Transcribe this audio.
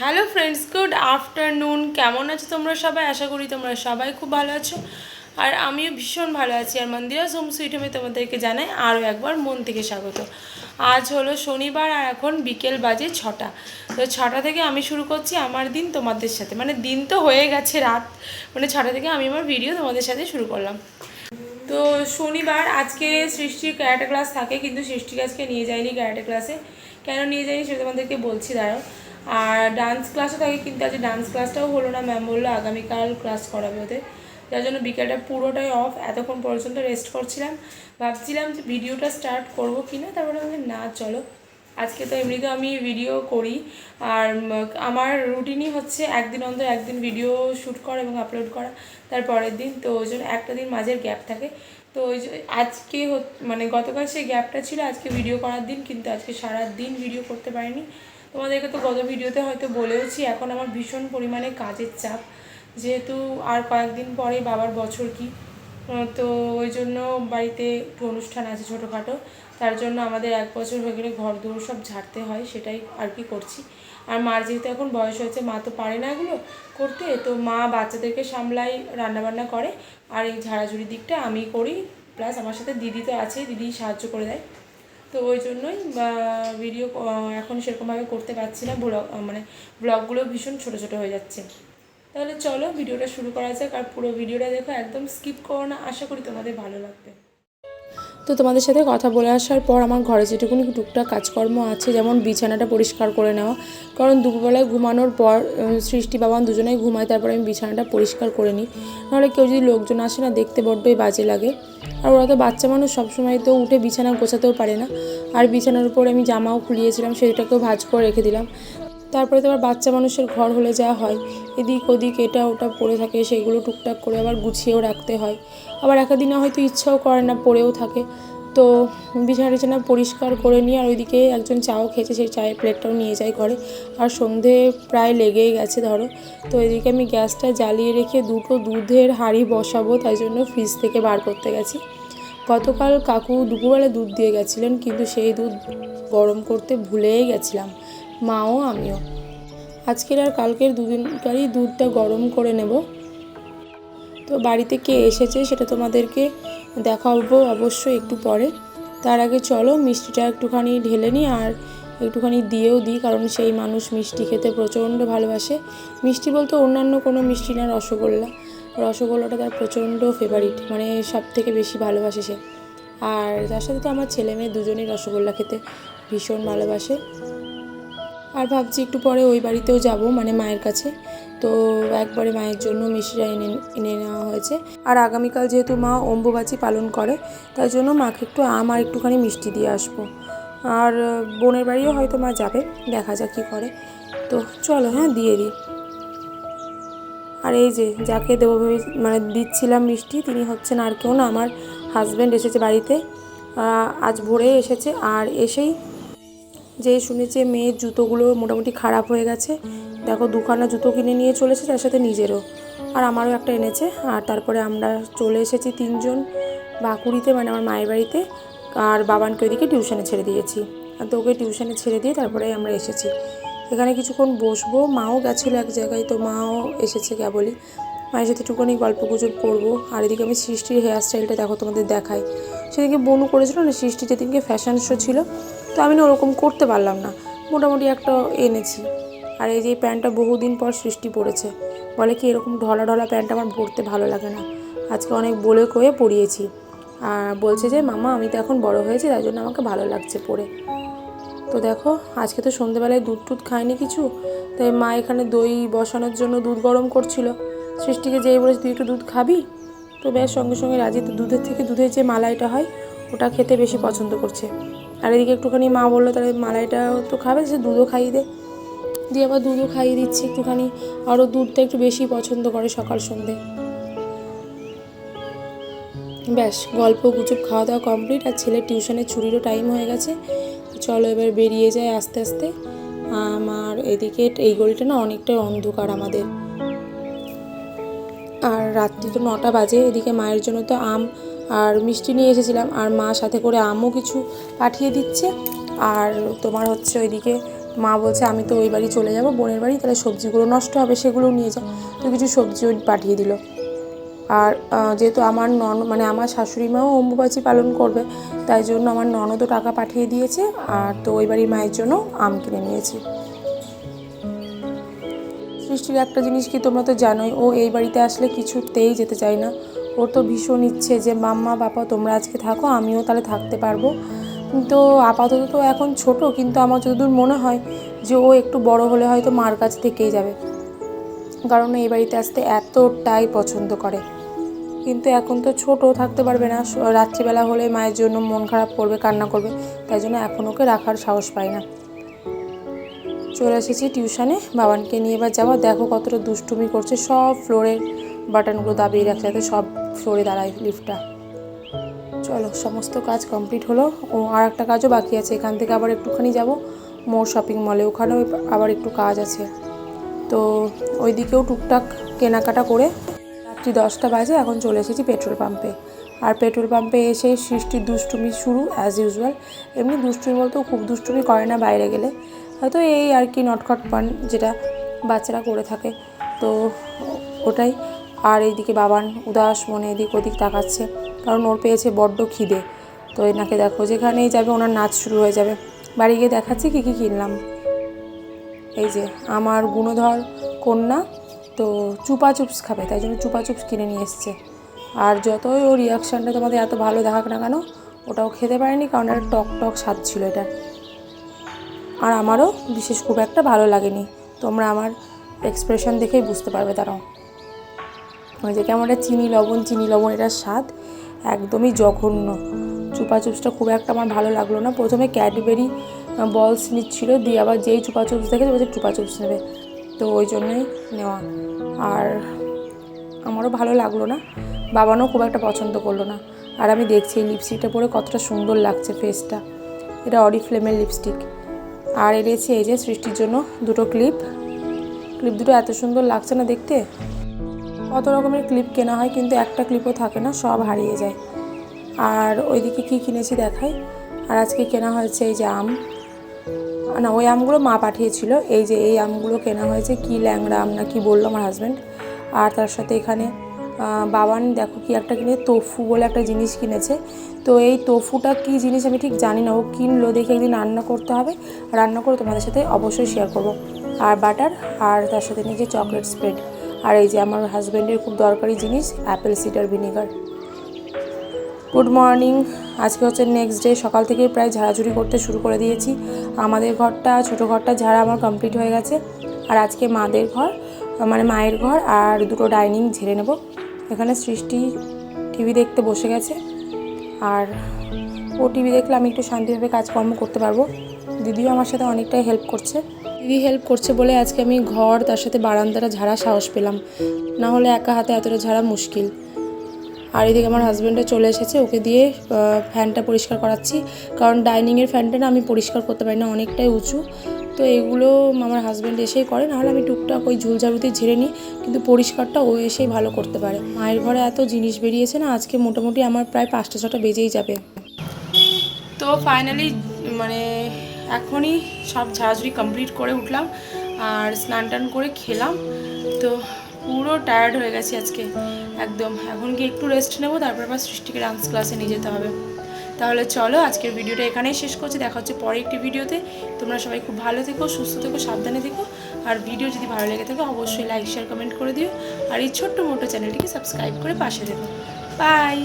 Hello friends good afternoon কেমন আছো তোমরা সবাই? আশা করি তোমরা সবাই খুব ভালো আছো। আর আমিও ভীষণ ভালো আছি। আর মন্দিরা হোম সুইট হোমে তোমাদেরকে জানাই আরও একবার মন থেকে স্বাগত। আজ হলো শনিবার আর এখন বিকেল বাজে ছটা। তো ছটা থেকে আমি শুরু করছি আমার দিন তোমাদের সাথে। মানে দিন তো হয়ে গেছে রাত। মানে ছটা থেকে আমি আমার ভিডিও তোমাদের সাথে শুরু করলাম। তো শনিবার আজকে সৃষ্টির ক্যারাটে ক্লাস থাকে, কিন্তু সৃষ্টিকে আজকে নিয়ে যায়নি ক্যারাটে ক্লাসে কেন নিয়ে যায়নি সেটা তোমাদেরকে বলছি, দাঁড়াও। আর ডান্স ক্লাসও থাকে কিন্তু আজকে ডান্স ক্লাসটাও হলো না ম্যাম বলল আগামীকাল ক্লাস করাবে ওদের। যার জন্য বিকেলটা পুরোটাই অফ এতক্ষণ পর্যন্ত রেস্ট করছিলাম। ভাবছিলাম যে ভিডিওটা স্টার্ট করব কি না তারপরে আমি না, চলো। আজকে তো এমনিতেও আমি ভিডিও করি। আর আমার রুটিনই হচ্ছে একদিন অন্তর একদিন ভিডিও শ্যুট করা এবং আপলোড করা, তার পরের দিন। তো ওই জন্য একটা দিন মাঝের গ্যাপ থাকে। তো ওই আজকে মানে গতকাল সেই গ্যাপটা ছিল, আজকে ভিডিও করার দিন, কিন্তু আজকে সারা দিন ভিডিও করতে পারিনি। তোমাদেরকে তো গত ভিডিওতে হয়তো বলেওছি, এখন আমার ভীষণ পরিমাণে কাজের চাপ। যেহেতু আর কয়েকদিন পরে বাবার বছর কি তো ওই জন্য বাড়িতে একটু অনুষ্ঠান আছে ছোটোখাটো। তার জন্য আমাদের এক বছর হয়ে গেলে ঘর দৌড় সব ঝাড়তে হয়, সেটাই আর কি করছি। আর মার যেহেতু এখন বয়স হয়েছে, মা তো পারে না এগুলো করতে, তো মা বাচ্চাদেরকে সামলাই রান্নাবান্না করে। আর এই ঝাড়াঝুড়ির দিকটা আমি করি, প্লাস আমার সাথে দিদি তো আছে, দিদি সাহায্য করে দেয়। তো ওই জন্যই ভিডিও এখন সেরকমভাবে করতে পারছি না। ব্লগ মানে ব্লগগুলো ভীষণ ছোট ছোট হয়ে যাচ্ছে। তাহলে চলো ভিডিওটা শুরু করা যাক। আর পুরো ভিডিওটা দেখো, একদম স্কিপ করো না। আশা করি তোমাদের ভালো লাগবে। তো তোমাদের সাথে কথা বলে আসার পর আমার ঘরে যেটুকুনি টুকটাক কাজকর্ম আছে, যেমন বিছানাটা পরিষ্কার করে নেওয়া। কারণ দুপুরবেলায় ঘুমানোর পর সৃষ্টি বাবান দুজনেই ঘুমায়, তারপর আমি বিছানাটা পরিষ্কার করে নিই। নাহলে কেউ যদি লোকজন আসে না, দেখতে বড্ডই বাজে লাগে। আর ওরা তো বাচ্চা মানুষ, সবসময় তো উঠে বিছানা গোছাতেও পারে না। আর বিছানার উপর আমি জামাও খুলিয়েছিলাম, সেটাকেও ভাজ করে রেখে দিলাম। তারপরে তো আবার বাচ্চা মানুষের ঘর হলে যা হয়, এদিক ওদিক এটা ওটা পড়ে থাকে, সেগুলো টুকটাক করে আবার গুছিয়েও রাখতে হয়। আবার একদিনে হয়তো ইচ্ছাও করে না, পড়েও থাকে। তো বিছানা টিছানা পরিষ্কার করে নিয়ে আর ওইদিকে একজন চাও খেয়েছে, সেই চায়ের প্লেটটাও নিয়ে যায় ঘরে। আর সন্ধে প্রায় লেগেই গেছে ধরো। তো এদিকে আমি গ্যাসটা জ্বালিয়ে রেখে দুটো দুধের হাঁড়ি বসাবো, তাই জন্য ফ্রিজ থেকে বার করতে গেছি। গতকাল কাকু দুপুরবেলা দুধ দিয়ে গেছিলেন, কিন্তু সেই দুধ গরম করতে ভুলেই গেছিলাম। মাও আমিও। আজকের আর কালকের দুদিনকারই দুধটা গরম করে নেব। তো বাড়িতে কে এসেছে সেটা তোমাদেরকে দেখাবো অবশ্যই একটু পরে। তার আগে চলো মিষ্টিটা একটুখানি ঢেলে নিই আর একটুখানি দিয়েও দিই, কারণ সেই মানুষ মিষ্টি খেতে প্রচণ্ড ভালোবাসে। মিষ্টি বলতে অন্যান্য কোনো মিষ্টি না, রসগোল্লা। রসগোল্লাটা তার প্রচণ্ড ফেভারিট মানে সব থেকে বেশি ভালোবাসে সে। আর তার সাথে তো আমার ছেলে মেয়ে দুজনেই রসগোল্লা খেতে ভীষণ ভালোবাসে। আর ভাবছি একটু পরে ওই বাড়িতেও যাব মানে মায়ের কাছে। তো একবারে মায়ের জন্য মিষ্টিটা এনে এনে নেওয়া হয়েছে। আর আগামীকাল যেহেতু মা অম্বুবাচী পালন করে, তাই জন্য মাকে একটু আম আর একটুখানি মিষ্টি দিয়ে আসব। আর বোনের বাড়িও হয়তো মা যাবে, দেখা যাক কী করে। তো চলো হ্যাঁ দিয়ে দিই। আর এই যে, যাকে দেবো ভেবে মানে দিচ্ছিলাম মিষ্টি, তিনি হচ্ছেন আর কেউ না, আমার হাজব্যান্ড এসেছে বাড়িতে। আজ ভোরে এসেছে, আর এসেই যে শুনেছে মেয়ের জুতোগুলো মোটামুটি খারাপ হয়ে গেছে। দেখো দুখানা জুতো কিনে নিয়ে চলেছে, তার সাথে নিজেরও। আর আমারও একটা এনেছে, আর তারপরে আমরা চলে এসেছি তিনজন বাঁকুড়িতে মানে আমার মায়ের বাড়িতে। আর বাবানকে ওইদিকে টিউশনে ছেড়ে দিয়েছি। আর তো ওকে টিউশনে ছেড়ে দিয়ে তারপরে আমরা এসেছি। এখানে কিছুক্ষণ বসবো, মাও গেছিল এক জায়গায়, তো মাও এসেছে কেবলই। মায়ের সাথে একটুখানি গল্প গুজব করব। আর এদিকে আমি সৃষ্টির হেয়ার স্টাইলটা দেখো তোমাদের দেখাই। সেদিকে বনু করেছিল না, সৃষ্টি যেদিনকে ফ্যাশন শো ছিল তো আমি না ওরকম করতে পারলাম না। মোটামুটি একটা এনেছি। আর এই যে প্যান্টটা বহুদিন পর সৃষ্টি পড়েছে। বলে কি এরকম ঢলা ঢলা প্যান্ট আমার পরতে ভালো লাগে না। আজকে অনেক বলে কয়ে পরিয়েছি। আর বলছে যে, মামা, আমি তো এখন বড় হয়েছি, তাই জন্য আমাকে ভালো লাগছে পরে। তো দেখো, আজকে তো সন্ধেবেলায় দুধ টুধ খায়নি কিছু। তাই মা এখানে দই বসানোর জন্য দুধ গরম করছিল। সৃষ্টিকে যেই বলেছে, তুই একটু দুধ খাবি? তো বেশ সঙ্গে সঙ্গে রাজি। দুধের থেকে দুধের যে মালাইটা হয়, ওটা খেতে বেশি পছন্দ করছে। আর এদিকে একটুখানি মা বলল, তাহলে মালাইটাও তো খাবে, সে দুধও খাইয়ে দে। দিয়ে আবার দুধও খাইয়ে দিচ্ছি একটুখানি। আরও দুধটা একটু বেশি পছন্দ করে সকাল সন্ধে। ব্যাস, গল্প, গুজব খাওয়া দাওয়া কমপ্লিট, আর ছেলের টিউশনের ছুটিরও টাইম হয়ে গেছে। চলো এবার বেরিয়ে যায় আস্তে আস্তে। আমার এদিকে এই গলিটা না অনেকটাই অন্ধকার আমাদের। আর রাত্রি তো নটা বাজে, এদিকে মায়ের জন্য তো আম আর মিষ্টি নিয়ে এসেছিলাম। আর মা সাথে করে আমও কিছু পাঠিয়ে দিচ্ছে। আর তোমার হচ্ছে ওইদিকে মা বলছে, আমি তো ওই বাড়ি চলে যাব, বোনের বাড়ি, তাহলে সবজিগুলো নষ্ট হবে, সেগুলোও নিয়ে যা তো কিছু সবজিও পাঠিয়ে দিল। আর যেহেতু আমার নন মানে আমার শাশুড়ি মাও অম্বুবাচী পালন করবে, তাই জন্য আমার ননদও টাকা পাঠিয়ে দিয়েছে। আর তো ওই বাড়ির মায়ের জন্য আম কিনে নিয়েছি। সৃষ্টির একটা জিনিস কি তোমরা তো জানোই, ও এই বাড়িতে আসলে কিছুতেই যেতে চায় না। ওর তো ভীষণ ইচ্ছে যে, মাম্মা বাবা তোমরা আজকে থাকো, আমিও তাহলে থাকতে পারব। তো আপাতত তো এখন ছোট, কিন্তু আমার যতদূর মনে হয় যে, ও একটু বড় হলে হয়তো মার কাছ থেকেই যাবে। কারণ এই বাড়িতে আসতে এতটাই পছন্দ করে। কিন্তু এখন তো ছোট থাকতে পারবে না। রাত্রিবেলা হলে মায়ের জন্য মন খারাপ করবে, কান্না করবে। তাই জন্য এখন ওকে রাখার সাহস পায় না। চলে এসেছি টিউশনে। বাবানকে নিয়ে এবার যাব দেখো কতটা দুষ্টুমি করছে সব ফ্লোরের বাটনগুলো দাবিয়ে রাখছে যাতে সব ফ্লোরে দাঁড়ায় লিফটটা। চলো, সমস্ত কাজ কমপ্লিট হলো। ও আর একটা কাজও বাকি আছে, এখান থেকে আবার একটুখানি যাব। মোর শপিং মলে, ওখানেও আবার একটু কাজ আছে। তো ওইদিকেও টুকটাক কেনাকাটা করে রাত্রি দশটা বাজে এখন চলে এসেছি পেট্রোল পাম্পে। আর পেট্রোল পাম্পে এসে সৃষ্টির দুষ্টুমি শুরু অ্যাজ ইউজুয়াল এমনি দুষ্টুমি বলতেও খুব দুষ্টুমি করে না বাইরে গেলে। হয়তো এই আর কি নটখট পান যেটা বাচ্চারা করে থাকে। তো ওটাই। আর এইদিকে বাবান উদাস মনে এদিক ওদিক তাকাচ্ছে, কারণ ওর পেয়েছে বড্ড খিদে। তো এনাকে দেখো, যেখানেই যাবে ওনার নাচ শুরু হয়ে যাবে। বাড়ি গিয়ে দেখাচ্ছি কী কী কিনলাম। এই যে, আমার গুণধর কন্যা তো চুপা চুপস খাবে, তাই জন্য চুপা চুপস কিনে নিয়ে এসছে। আর যতই ও রিয়াকশানটা তোমাদের এত ভালো দেখাক না কেন, ওটাও খেতে পারেনি, কারণ একটা টক টক স্বাদ ছিল এটা। আর আমারও বিশেষ খুব একটা ভালো লাগেনি। তোমরা আমার এক্সপ্রেশন দেখেই বুঝতে পারবে তারাও ওই যে কেমন একটা চিনি লবণ চিনি লবণ, এটার স্বাদ একদমই জঘন্য। চুপা চুপসটা খুব একটা আমার ভালো লাগল না। প্রথমে ক্যাডবেরি বলস নিচ্ছিল, দিয়ে আবার যেই চুপা চুপস দেখেছে বলছে চুপা চুপস নেবে। তো ওই জন্যই নেওয়া। আর আমারও ভালো লাগল না। বাবানও খুব একটা পছন্দ করল না। আর আমি দেখছি এই লিপস্টিকটা পরে কতটা সুন্দর লাগছে ফেসটা এটা অরিফ্লেমের লিপস্টিক আর এনেছি এই যে সৃষ্টির জন্য দুটো ক্লিপ ক্লিপ দুটো এত সুন্দর লাগছে না দেখতে? কত রকমের ক্লিপ কেনা হয়, কিন্তু একটা ক্লিপও থাকে না, সব হারিয়ে যায়। আর ওইদিকে কী কিনেছি দেখাই? আর আজকে কেনা হয়েছে এই যে আম। না, ওই আমগুলো মা পাঠিয়েছিল। এই যে এই আমগুলো কেনা হয়েছে, কি ল্যাংড়া আম না কি বলল আমার হাজব্যান্ড আর তার সাথে এখানে বাবান দেখো কি একটা কিনে, তোফু বলে একটা জিনিস কিনেছে। তো এই তোফুটা কি জিনিস আমি ঠিক জানি না, ও কিনলো দেখে একদিন রান্না করতে হবে। রান্না করে তোমাদের সাথে অবশ্যই শেয়ার করব। আর বাটার আর তার সাথে নিয়েছে চকলেট স্প্রেড আর এই যে আমার হাজব্যান্ডের খুব দরকারি জিনিস apple cider vinegar good morning আজকে হচ্ছে নেক্সট ডে সকাল থেকে প্রায় ঝাড়াঝুড়ি করতে শুরু করে দিয়েছি। আমাদের ঘরটা, ছোটো ঘরটা, ঝাড়া আমার কমপ্লিট হয়ে গেছে। আর আজকে মাদের ঘর মানে মায়ের ঘর আর দুটো ডাইনিং ঝেড়ে নেব। এখানে সৃষ্টি টিভি দেখতে বসে গেছে। আর ও টিভি দেখলে আমি একটু শান্তিভাবে কাজকর্ম করতে পারব। দিদিও আমার সাথে অনেকটাই হেল্প করছে। দিদি হেল্প করছে বলে আজকে আমি ঘর, তার সাথে বারান্দাটা ঝাড়া সাহস পেলাম। না হলে একা হাতে এতটা ঝাড়া মুশকিল। আর এদিকে আমার হাজব্যান্ডও চলে এসেছে, ওকে দিয়ে ফ্যানটা পরিষ্কার করাচ্ছি। কারণ ডাইনিংয়ের ফ্যানটা না আমি পরিষ্কার করতে পারি না, অনেকটাই উঁচু। তো এগুলো আমার হাজব্যান্ড এসেই করে নাহলে আমি টুকটাক ওই ঝুলঝাড়ুতেই ঝেড়ে নিই। কিন্তু পরিষ্কারটা ও এসেই ভালো করতে পারে। মায়ের ঘরে এত জিনিস বেরিয়েছে না, আজকে মোটামুটি আমার প্রায় পাঁচটা, ছটা বেজেই যাবে। তো ফাইনালি মানে এখনই সব ঝাড়াঝুড়ি কমপ্লিট করে উঠলাম আর স্নান টান করে খেলাম। তো পুরো টায়ার্ড হয়ে গেছি আজকে, একদম। এখন কি একটু রেস্ট নেব, তারপর আবার সৃষ্টিকে ডান্স ক্লাসে নিয়ে যেতে হবে। তাহলে চলো, আজকের ভিডিওটা এখানেই শেষ করছি। দেখা হচ্ছে পরে একটি ভিডিওতে তোমরা সবাই খুব ভালো থেকো, সুস্থ থেকো, সাবধানে থেকো। আর ভিডিও যদি ভালো লেগে থাকে, অবশ্যই লাইক শেয়ার কমেন্ট করে দিও। আর এই ছোট্ট মোটো চ্যানেলটিকে সাবস্ক্রাইব করে পাশে দেবো বাই